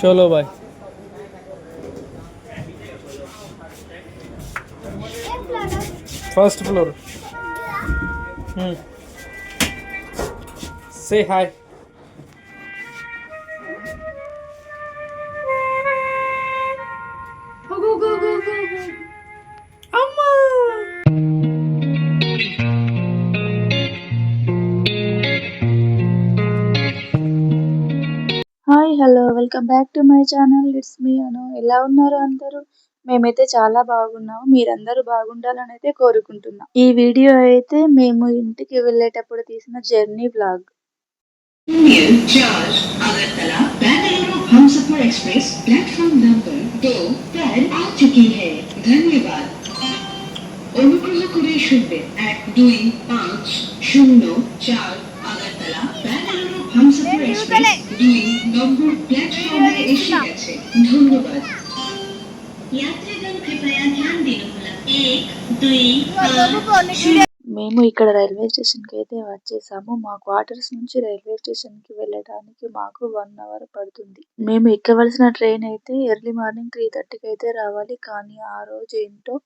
चलो भाई। First floor से hi hello welcome back to my channel. It's me Anu. ఎలా ఉన్నారు అందరూ? మేమైతే చాలా బాగున్నాము. మీరందరూ బాగుండాలని అయితే కోరుకుంటున్నాం. ఈ వీడియో అయితే మేము ఇంటికి వెళ్ళేటప్పుడు తీసిన జర్నీ బ్లాగ్. ఎక్స్ప్రెస్ ప్లాట్ఫామ్ প্ল্যাটফর্মে এসে গেছে। ধন্যবাদ। మేము ఇక్కడ రైల్వే స్టేషన్కి అయితే వచ్చేసాము. మా క్వార్టర్స్ నుంచి రైల్వే స్టేషన్కి వెళ్ళడానికి మాకు వన్ అవర్ పడుతుంది. మేము ఎక్కవలసిన ట్రైన్ అయితే ఎర్లీ మార్నింగ్ త్రీ థర్టీకి అయితే రావాలి. కానీ ఆ రోజు ఏంటో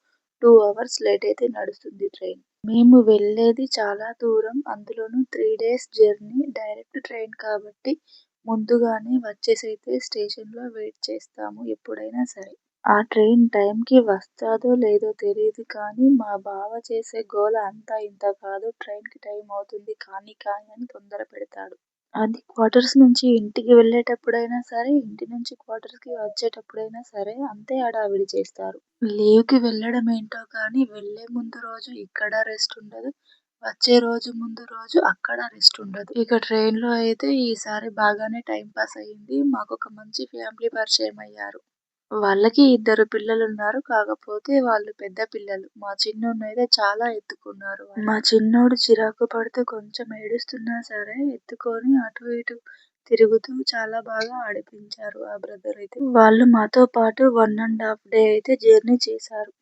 టూ అవర్స్ లేట్ అయితే నడుస్తుంది ట్రైన్. మేము వెళ్ళేది చాలా దూరం. అందులోనూ three days journey direct train కాబట్టి ముందుగానే వచ్చేసి అయితే స్టేషన్లో వెయిట్ చేస్తాము ఎప్పుడైనా సరే. ఆ ట్రైన్ టైం కి వస్తాదో లేదో తెలియదు కానీ మా బావ చేసే గోల అంతా ఇంత కాదు ట్రైన్కి టైం అవుతుంది కానీ కానీ అని తొందర పెడతాడు. అది క్వార్టర్స్ నుంచి ఇంటికి వెళ్ళేటప్పుడైనా సరే ఇంటి నుంచి క్వార్టర్స్కి వచ్చేటప్పుడైనా సరే అంతే హడావిడి చేస్తారు. లీవ్కి వెళ్ళడం ఏంటో కానీ వెళ్ళే ముందు రోజు ఇక్కడ రెస్ట్ ఉండదు వచ్చే రోజు ముందు రోజు అక్కడ రెస్ట్ ఉండదు. ఇక ట్రైన్లో అయితే ఈసారి బాగానే టైం పాస్ అయ్యింది. మాకు ఒక మంచి ఫ్యామిలీ పరిచయం అయ్యారు. వాళ్ళకి ఇద్దరు పిల్లలు ఉన్నారు. కాకపోతే వాళ్ళు పెద్ద పిల్లలు. మా చిన్నోడిని అయితే చాలా ఎత్తుకున్నారు మా చిన్నోడు చిరాకు పడుతూ కొంచెం ఏడుస్తున్నా సరే ఎత్తుకొని అటు ఇటు తిరుగుతూ చాలా బాగా ఆడిపించారు ఆ బ్రదర్ అయితే. వాళ్ళు మాతో పాటు వన్ అండ్ హాఫ్ డే అయితే జర్నీ చేశారు.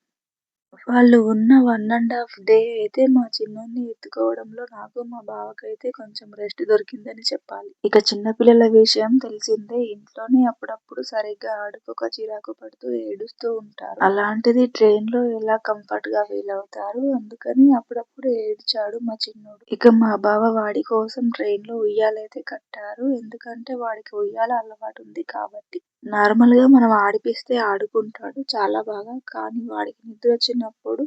వాళ్ళు ఉన్న వన్ అండ్ హాఫ్ డే అయితే మా చిన్నోడిని ఎత్తుకోవడంలో నాకు మా బావకైతే కొంచెం రెస్ట్ దొరికిందని చెప్పాలి. ఇక చిన్నపిల్లల విషయం తెలిసిందే. ఇంట్లోనే అప్పుడప్పుడు సరిగ్గా ఆడుకోక చిరాకు పడుతూ ఏడుస్తూ ఉంటారు. అలాంటిది ట్రైన్లో ఎలా కంఫర్ట్గా ఫీల్ అవుతారు? అందుకని అప్పుడప్పుడు ఏడ్చాడు మా చిన్నోడు. ఇక మా బావ వాడి కోసం ట్రైన్లో ఉయ్యాలైతే కట్టారు. ఎందుకంటే వాడికి ఉయ్యాల అలవాటు ఉంది కాబట్టి. నార్మల్గా మనం ఆడిపిస్తే ఆడుకుంటాడు చాలా బాగా. కానీ వాడికి నిద్ర వచ్చినప్పుడు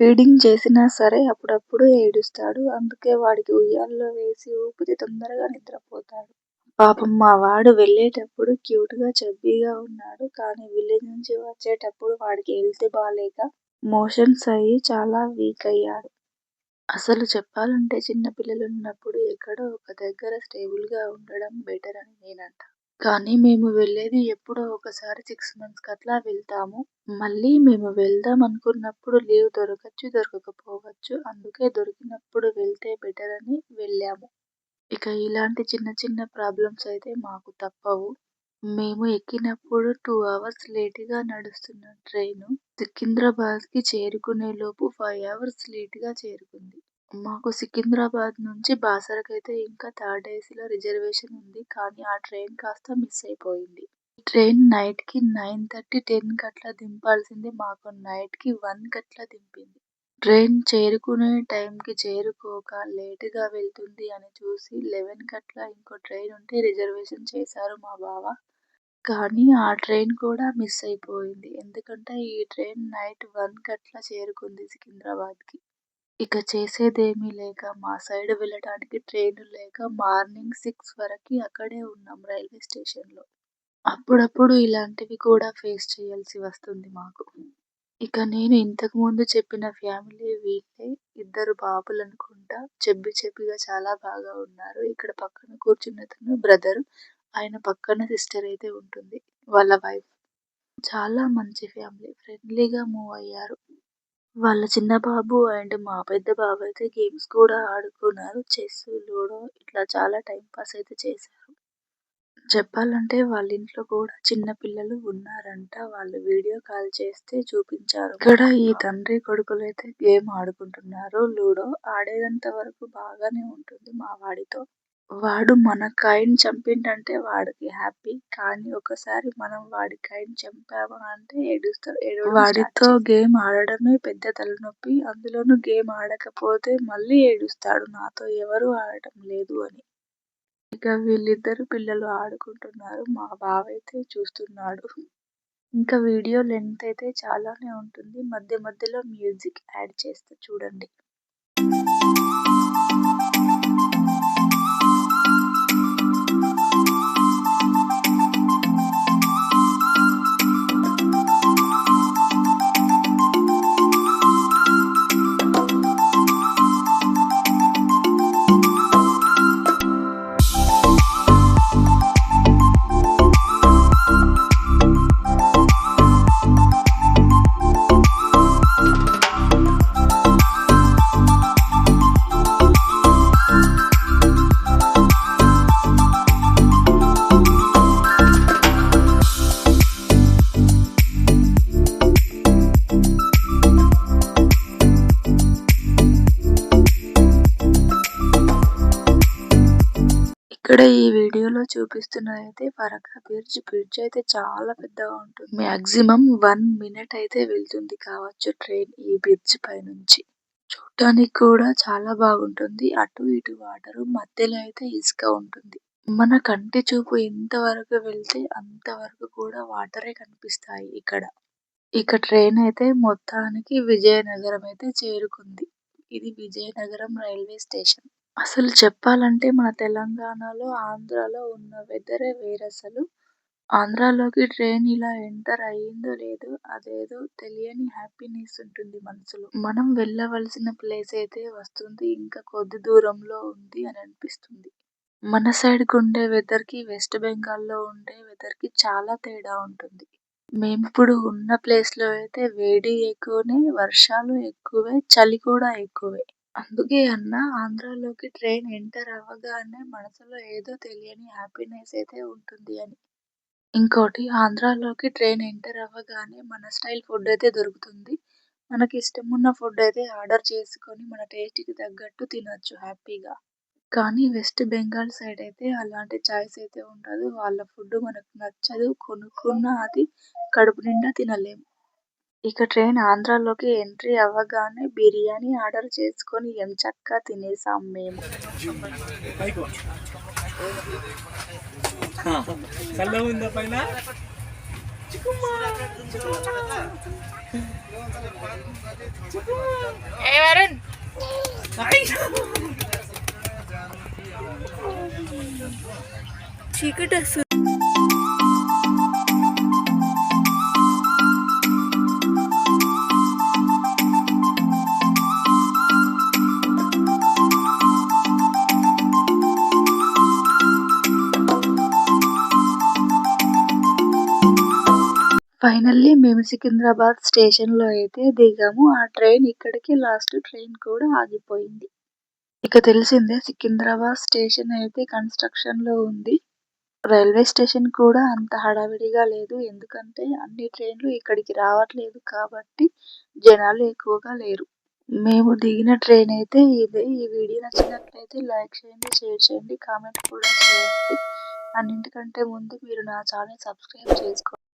ఫీడింగ్ చేసినా సరే అప్పుడప్పుడు ఏడుస్తాడు. అందుకే వాడికి ఉయ్యాల్లో వేసి ఊపితే తొందరగా నిద్రపోతాడు. పాపం మా వాడు వెళ్ళేటప్పుడు క్యూట్గా ఉన్నాడు. కానీ విలేజ్ నుంచి వచ్చేటప్పుడు వాడికి హెల్త్ బాగాలేక మోషన్స్ అయ్యి చాలా వీక్ అయ్యాడు. అసలు చెప్పాలంటే చిన్న పిల్లలు ఉన్నప్పుడు ఎక్కడో ఒక దగ్గర స్టేబుల్గా ఉండడం బెటర్ అని నేనంట. కానీ మేము వెళ్ళేది ఎప్పుడో ఒకసారి సిక్స్ మంత్స్కి అట్లా వెళ్తాము. మళ్ళీ మేము వెళ్దాం అనుకున్నప్పుడు లీవ్ దొరకచ్చు దొరకకపోవచ్చు. అందుకే దొరికినప్పుడు వెళ్తే బెటర్ అని వెళ్ళాము. ఇక ఇలాంటి చిన్న చిన్న ప్రాబ్లమ్స్ అయితే మాకు తప్పవు. మేము ఎక్కినప్పుడు టూ అవర్స్ లేట్గా నడుస్తున్న ట్రైను సికింద్రాబాద్‌కి చేరుకునేలోపు చేరుకునే లోపు ఫైవ్ అవర్స్ లేట్గా చేరుకుంది. మాకు సికింద్రాబాద్ నుంచి బాసరకైతే ఇంకా థర్డ్ డేస్లో రిజర్వేషన్ ఉంది. కానీ ఆ ట్రైన్ కాస్త మిస్ అయిపోయింది. ట్రైన్ నైట్కి నైన్ థర్టీ టెన్ కట్లా అట్లా దింపాల్సింది. మాకు నైట్కి వన్ కట్లా దింపింది. ట్రైన్ చేరుకునే టైంకి చేరుకోక లేటుగా వెళ్తుంది అని చూసి లెవెన్ కట్లా అట్లా ఇంకో ట్రైన్ ఉంటే రిజర్వేషన్ చేశారు మా బావ. కానీ ఆ ట్రైన్ కూడా మిస్ అయిపోయింది. ఎందుకంటే ఈ ట్రైన్ నైట్ వన్ కట్లా చేరుకుంది సికింద్రాబాద్కి. ఇక చేసేదేమీ లేక మా సైడ్ వెళ్ళడానికి ట్రైన్ లేక మార్నింగ్ సిక్స్ వరకు అక్కడే ఉన్నాం రైల్వే స్టేషన్లో అప్పుడప్పుడు ఇలాంటివి కూడా ఫేస్ చేయాల్సి వస్తుంది మాకు. ఇక నేను ఇంతకు ముందు చెప్పిన ఫ్యామిలీ వీళ్ళే ఇద్దరు బాబులు అనుకుంటా చెబ్బి చెబ్బిగా చాలా బాగా ఉన్నారు. ఇక్కడ పక్కన కూర్చున్నతను బ్రదర్ ఆయన పక్కన సిస్టర్ అయితే ఉంటుంది వాళ్ళ వైఫ్. చాలా మంచి ఫ్యామిలీ ఫ్రెండ్లీగా మూవ్ అయ్యారు. వాళ్ళ చిన్న బాబు అండ్ మా పెద్ద బాబు అయితే గేమ్స్ కూడా ఆడుకున్నారు. చెస్ లూడో ఇట్లా చాలా టైం పాస్ అయితే చేశారు. చెప్పాలంటే వాళ్ళ ఇంట్లో కూడా చిన్న పిల్లలు ఉన్నారంట. వాళ్ళు వీడియో కాల్ చేస్తే చూపించారు. ఇక్కడ ఈ తండ్రి కొడుకులు అయితే గేమ్ ఆడుకుంటున్నారు. లూడో ఆడేంత వరకు బాగానే ఉంటుంది మా వాడితో. వాడు మన కాయిని చంపిండంటే వాడికి హ్యాపీ కానీ ఒకసారి మనం వాడి కాయిని చంపాము అంటే ఏడుస్తాడు వాడితో గేమ్ ఆడడమే పెద్ద తలనొప్పి. అందులోనూ గేమ్ ఆడకపోతే మళ్ళీ ఏడుస్తాడు. నాతో ఎవరు ఆడటం లేదు అని. ఇక వీళ్ళిద్దరు పిల్లలు ఆడుకుంటున్నారు. మా బావ అయితే చూస్తున్నాడు. ఇంకా వీడియో లెంత్ అయితే చాలానే ఉంటుంది. మధ్య మధ్యలో మ్యూజిక్ యాడ్ చేస్తే చూడండి. ఈ వీడియోలో చూపిస్తున్నదైతే ఫరక్కా బ్రిడ్జ్ బ్రిడ్జ్ అయితే చాలా పెద్దగా ఉంటుంది. మాక్సిమం వన్ మినిట్ అయితే వెళ్తుంది కావచ్చు ట్రైన్ ఈ బ్రిడ్జ్ పై నుంచి. చూడటానికి కూడా చాలా బాగుంటుంది. అటు ఇటు వాటర్ మధ్యలో అయితే ఇసుక ఉంటుంది. మన కంటి చూపు ఎంత వరకు వెళ్తే అంత వరకు కూడా వాటరే కనిపిస్తాయి ఇక్కడ. ఇక ట్రైన్ అయితే మొత్తానికి విజయనగరం అయితే చేరుకుంది. ఇది విజయనగరం రైల్వే స్టేషన్. అసలు చెప్పాలంటే మన తెలంగాణలో ఆంధ్రాలో ఉన్న వెదరే వేరు అసలు ఆంధ్రాలోకి ట్రైన్ ఇలా ఎంటర్ అయ్యిందో లేదో అదేదో తెలియని హ్యాపీనెస్ ఉంటుంది మనసులో. మనం వెళ్ళవలసిన ప్లేస్ అయితే వస్తుంది ఇంకా కొద్ది దూరంలో ఉంది అని అనిపిస్తుంది. మన సైడ్కు ఉండే వెదర్కి వెస్ట్ బెంగాల్లో ఉండే వెదర్కి చాలా తేడా ఉంటుంది. మేము ఇప్పుడు ఉన్న ప్లేస్లో అయితే వేడి ఎక్కువనే వర్షాలు ఎక్కువే చలి కూడా ఎక్కువే. అందుకే అన్న ఆంధ్రాలోకి ట్రైన్ ఎంటర్ అవ్వగానే మనసులో ఏదో తెలియని హ్యాపీనెస్ అయితే ఉంటుంది అని. ఇంకోటి ఆంధ్రాలోకి ట్రైన్ ఎంటర్ అవ్వగానే మన స్టైల్ ఫుడ్ అయితే దొరుకుతుంది. మనకి ఇష్టం ఉన్న ఫుడ్ అయితే ఆర్డర్ చేసుకొని మన టేస్ట్‌కి తగ్గట్టు తినొచ్చు హ్యాపీగా. కానీ వెస్ట్ బెంగాల్ సైడ్ అయితే అలాంటి చాయిస్ అయితే ఉండదు. వాళ్ళ ఫుడ్ మనకు నచ్చదు. కొనుక్కున్న అది కడుపు నిండా తినలేము. ఇక ట్రైన్ ఆంధ్రాలోకి ఎంట్రీ అవ్వగానే బిర్యానీ ఆర్డర్ చేసుకొని ఎంచక్కా తినేసాం మేము. చీకటి ఫైనల్లీ మేము సికింద్రాబాద్ స్టేషన్లో అయితే దిగాము. ఆ ట్రైన్ ఇక్కడికి లాస్ట్ ట్రైన్ కూడా ఆగిపోయింది. ఇక తెలిసిందే సికింద్రాబాద్ స్టేషన్ అయితే కన్స్ట్రక్షన్లో ఉంది. రైల్వే స్టేషన్ కూడా అంత హడావిడిగా లేదు. ఎందుకంటే అన్ని ట్రైన్లు ఇక్కడికి రావట్లేదు కాబట్టి జనాలు ఎక్కువగా లేరు. మేము దిగిన ట్రైన్ అయితే ఇదే. ఈ వీడియో నచ్చినట్లయితే లైక్ చేయండి షేర్ చేయండి కామెంట్ కూడా చేయండి. అన్నింటికంటే ముందు మీరు నా ఛానల్ సబ్స్క్రైబ్ చేసుకోండి.